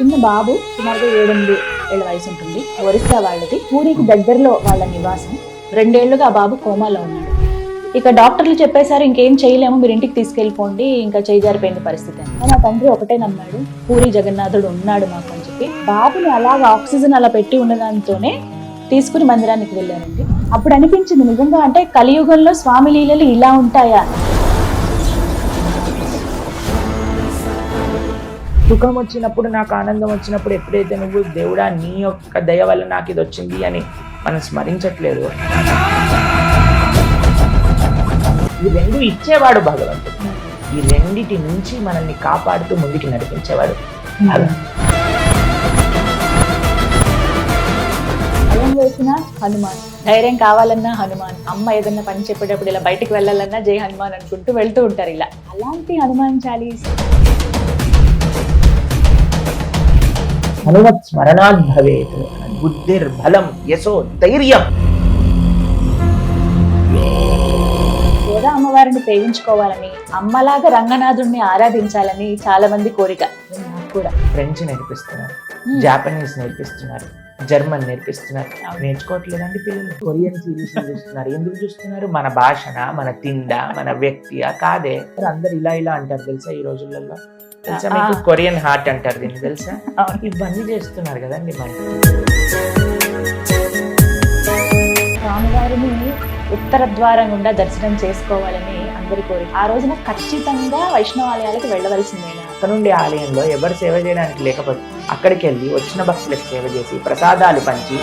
చిన్న బాబు సుమారుగా ఏడెనిమిది ఏళ్ళ వయసు ఉంటుంది. ఒరిస్సా వాళ్ళది. పూరికి దగ్గరలో వాళ్ళ నివాసం. రెండేళ్ళుగా ఆ బాబు కోమాలో ఉన్నాడు. ఇక డాక్టర్లు చెప్పేశారు ఇంకేం చేయలేము మీరు ఇంటికి తీసుకెళ్ళిపోండి ఇంకా చేయి పరిస్థితి అని. నా తండ్రి ఒకటే నమ్మాడు పూరి జగన్నాథుడు ఉన్నాడు మాకు అని చెప్పి. బాబుని అలాగ ఆక్సిజన్ అలా పెట్టి ఉండడంతోనే తీసుకుని మందిరానికి వెళ్ళారండి. అప్పుడు అనిపించింది నిజంగా అంటే కలియుగంలో స్వామి లీలలు ఇలా ఉంటాయా? సుఖం వచ్చినప్పుడు నాకు ఆనందం వచ్చినప్పుడు ఎప్పుడైతే నువ్వు దేవుడా నీ యొక్క దయ వల్ల నాకు ఇది వచ్చింది అని మనం స్మరించట్లేదు. ఈ రెండు ఇచ్చేవాడు భగవంతుడు. ఈ రెండిటి నుంచి మనల్ని కాపాడుతూ ముందుకి నడిపించేవాడు భయం వేసిన హనుమాన్. ధైర్యం కావాలన్నా హనుమాన్. అమ్మ ఏదన్నా పని చెప్పేటప్పుడు ఇలా బయటికి వెళ్ళాలన్నా జై హనుమాన్ అనుకుంటూ వెళ్తూ ఉంటారు ఇలా. అలాంటి హనుమాన్ చాలీస్? హనుమత్ స్మరణాత్ భవేత్ బుద్ధిర్ బలం యశో ధైర్యం. కూడా అమ్మవారిని ప్రేమించుకోవాలని అమ్మలాగా రంగనాథుడిని ఆరాధించాలని చాలా మంది కోరిక. నాకు కూడా ఫ్రెంచ్ నేర్పిస్తున్నారు. జాపనీస్ నేర్పిస్తున్నారు. జర్మన్ నేర్పిస్తున్నారు. నేర్చుకోవట్లేదండి పిల్లలు. కొరియన్ సిరీస్ చూస్తున్నారు. ఎందుకు చూస్తున్నారు? మన భాషన మన తిండ మన వ్యక్తియా కాదే. అందరు ఇలా ఇలా అంటారు తెలుసా ఈ రోజులలో? తెలుసా మీకు. కొరియన్ హార్ట్ అంటారు దీన్ని తెలుసా. ఇవన్నీ చేస్తున్నారు కదండి మన స్వామివారిని ఉత్తర ద్వారం గుండా దర్శనం చేసుకోవాలని అందరి కోరిక ఆ రోజున ఖచ్చితంగా వైష్ణవాలయాలకు వెళ్ళవలసిందేనా అక్కడ నుండి ఆలయంలో ఎవరు సేవ చేయడానికి లేకపోతే అక్కడికి వెళ్ళి వచ్చిన భక్తులకు సేవ చేసి ప్రసాదాలు పంచి